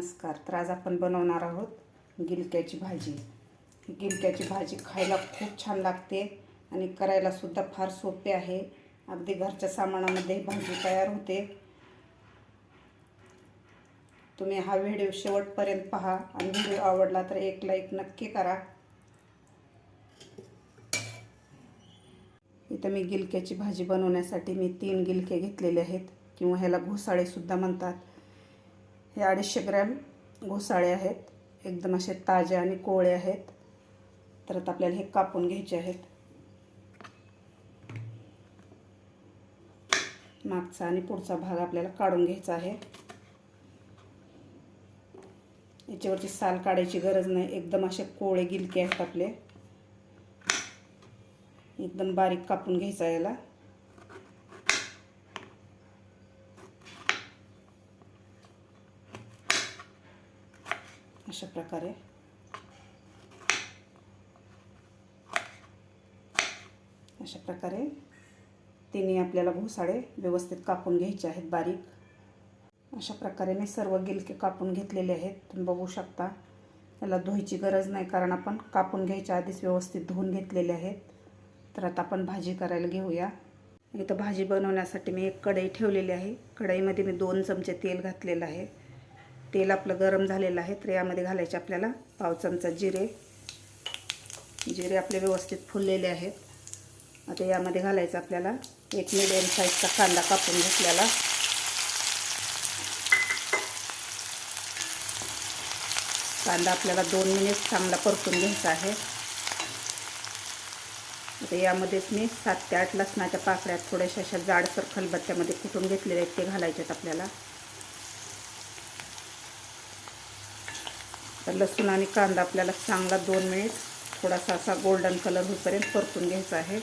नमस्कार. तर आज आपण बनवणार आहोत गिलक्याची भाजी. गिलक्याची भाजी खायला खूप छान लागते आणि करायला सुद्धा फार सोपे आहे. अगदी घरच्या सामानामध्ये भाजी तयार होते. तुम्ही हा व्हिडिओ शेवटपर्यंत पहा आणि व्हिडिओ आवडला तर एक लाईक नक्की करा. इथं मी गिलक्याची भाजी बनवण्यासाठी मी तीन गिलके घेतलेले आहेत किंवा ह्याला घोसाळेसुद्धा म्हणतात. हे अडीचशे ग्रॅम घोसाळे आहेत. एकदम असे ताजे आणि कोवळे आहेत. तर आता आपल्याला हे कापून घ्यायचे आहेत. मागचा आणि पुढचा भाग आपल्याला काढून घ्यायचा आहे. याच्यावरची साल काढायची गरज नाही. एकदम असे कोळे गिलके आहेत आपले. एकदम बारीक कापून घ्यायचा याला. अशा प्रकारे. अशा प्रकारे तिने आपल्याला घोसाळे व्यवस्थित कापून घ्यायचे आहेत बारीक. अशा प्रकारे मी सर्व गिलके कापून घेतलेले आहेत. तुम्ही बघू शकता त्याला धुवायची गरज नाही कारण आपण कापून घ्यायच्या आधीच व्यवस्थित धुवून घेतलेले आहेत. तर आता आपण भाजी करायला घेऊया. इथं भाजी बनवण्यासाठी मी एक कढई ठेवलेली आहे. कढईमध्ये मी दोन चमचे तेल घातलेलं आहे. तेल आपलं गरम झालेलं आहे तर यामध्ये घालायचे आपल्याला पाव चमचा जिरे. जिरे आपले व्यवस्थित फुललेले आहेत. आता यामध्ये घालायचं आपल्याला एक मिडियम साईजचा कांदा कापून घेतलेला. कांदा आपल्याला दोन मिनिट चांगला परतून घ्यायचा आहे. आता यामध्येच मी सात ते आठ लसणाच्या पाकळ्यात थोड्याशा अशा जाडसर खलबत्त्यामध्ये कुटून घेतलेले आहेत ते घालायच्यात आपल्याला. आता लसूण आणि कांदा आपल्याला चांगला दोन मिनिट थोडासा असा गोल्डन कलर होईपर्यंत परतून घ्यायचा आहे.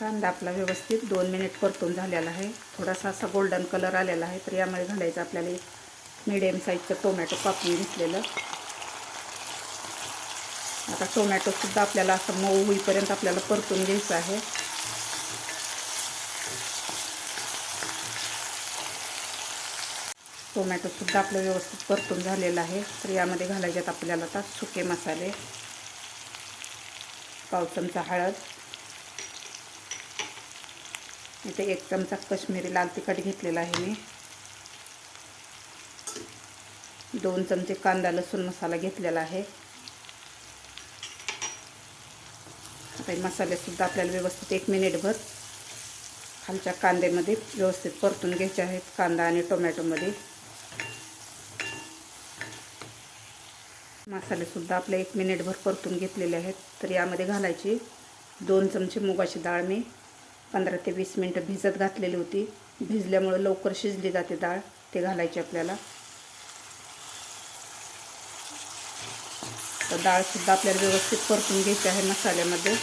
कांदा आपला व्यवस्थित दोन मिनिट परतून झालेला आहे. थोडासा असा गोल्डन कलर आलेला आहे तर यामध्ये घालायचं आपल्याला एक मिडियम साईजचं टोमॅटो कापून घेतलेलं. आता टोमॅटोसुद्धा आपल्याला असं मऊ होईपर्यंत आपल्याला परतून घ्यायचं आहे. टोमॅटोसुद्धा आपलं व्यवस्थित परतून झालेलं आहे. तर यामध्ये घालायच्यात आपल्याला आता सुके मसाले पाव चमचा हळद इथे एक चमचा कश्मीरी लाल तिखट घेतलेला आहे मी. दोन चमचे कांदा लसूण मसाला घेतलेला आहे. आता मसालेसुद्धा आपल्याला व्यवस्थित एक मिनिटभर खालच्या कांद्यामध्ये व्यवस्थित परतून घ्यायचे आहेत कांदा आणि टोमॅटोमध्ये. मसालेसुद्धा आपले एक मिनिटभर परतून घेतलेले आहेत. तर यामध्ये घालायची दोन चमचे मुगाची डाळ मी. पंधरा ते वीस मिनटं भिजत घातलेली होती. भिजल्यामुळे लवकर शिजली जाते डाळ. ते घालायची आपल्याला. तर डाळसुद्धा आपल्याला व्यवस्थित परतून घ्यायची आहे मसाल्यामध्ये.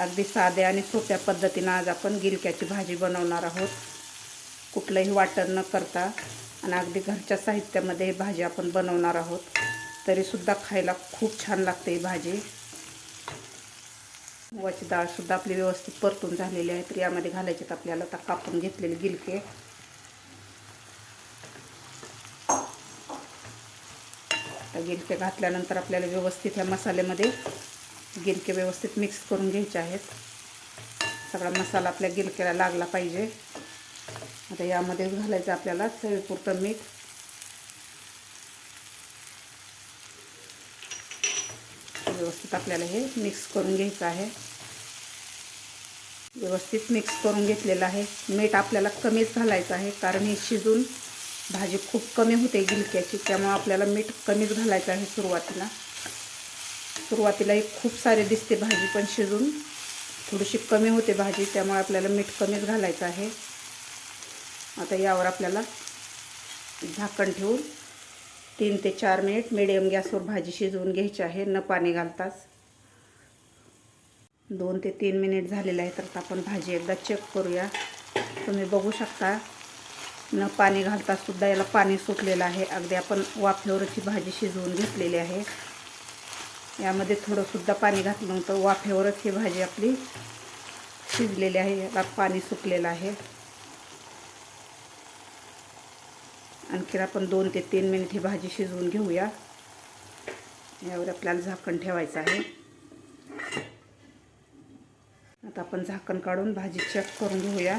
अगदी साध्या आणि सोप्या पद्धतीनं आज आपण गिलक्याची भाजी बनवणार आहोत. कुठलंही वाटण न करता आणि अगदी घरच्या साहित्यामध्ये ही भाजी आपण बनवणार आहोत. तरीसुद्धा खायला खूप छान लागते ही भाजी. मुगाची डाळसुद्धा आपली व्यवस्थित परतून झालेली आहे तर यामध्ये घालायचे आपल्याला आता कापून घेतलेले गिलके. गिलके घातल्यानंतर आपल्याला व्यवस्थित ह्या मसाल्यामध्ये गिलके व्यवस्थित मिक्स करून घ्यायचे आहेत. सगळा मसाला आपल्या गिलक्याला लागला पाहिजे. आता यामध्ये घालायचं आपल्याला चवीपुरतं मीठ. व्यवस्थित आपल्याला हे मिक्स करून घ्यायचं आहे. व्यवस्थित मिक्स करून घेतलेलं आहे. मीठ आपल्याला कमीच घालायचं आहे कारण हे शिजून भाजी खूप कमी होते गिलक्याची त्यामुळे आपल्याला मीठ कमीच घालायचं आहे सुरुवातीला. सुरुवातीला एक खूप सारे दिसते भाजी पण शिजून थोडीशी कमी होते भाजी त्यामुळे आपल्याला मीठ कमीच घालायचं आहे. आता यावर आपल्याला झाकण ठेवून तीन ते चार मिनिट मिडियम गॅसवर भाजी शिजवून घ्यायची आहे. न पाणी घालताच. दोन ते तीन मिनिट झालेले आहे तर आपण भाजी एकदा चेक करूया. तुम्ही बघू शकता न पाणी घालतासुद्धा याला पाणी सुटलेलं आहे. अगदी आपण वाफेवरची भाजी शिजवून घेतलेली आहे. यामध्ये थोडंसुद्धा पाणी घातलं नव्हतं वाफेवरच ही भाजी आपली शिजलेली आहे. याला पाणी सुकलेलं आहे. आणखी आपण दोन ते तीन मिनिट ही भाजी शिजवून घेऊया. यावर आपल्याला झाकण ठेवायचं आहे. आता आपण झाकण काढून भाजी चेक करून घेऊया.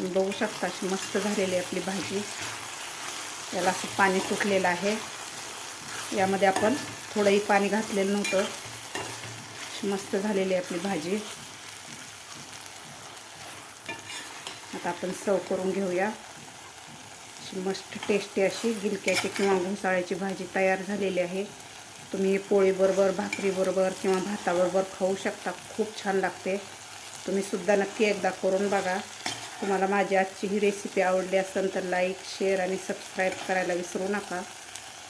बघू शकता अशी मस्त झालेली आहे आपली भाजी. याला असं पाणी सुटलेलं आहे. यामध्ये आपण थोडंही पाणी घातलेलं नव्हतं. मस्त झालेली आहे आपली भाजी. आता आपण सर्व करून घेऊया. अशी मस्त टेस्टी अशी गिलक्याची किंवा घुसाळ्याची भाजी तयार झालेली आहे. तुम्ही पोळीबरोबर भाकरीबरोबर किंवा भाताबरोबर खाऊ शकता. खूप छान लागते. तुम्ही सुद्धा नक्की एकदा करून बघा. तुम्हाला माझी आजची ही रेसिपी आवडली असेल तर लाईक शेअर आणि सबस्क्राईब करायला विसरू नका.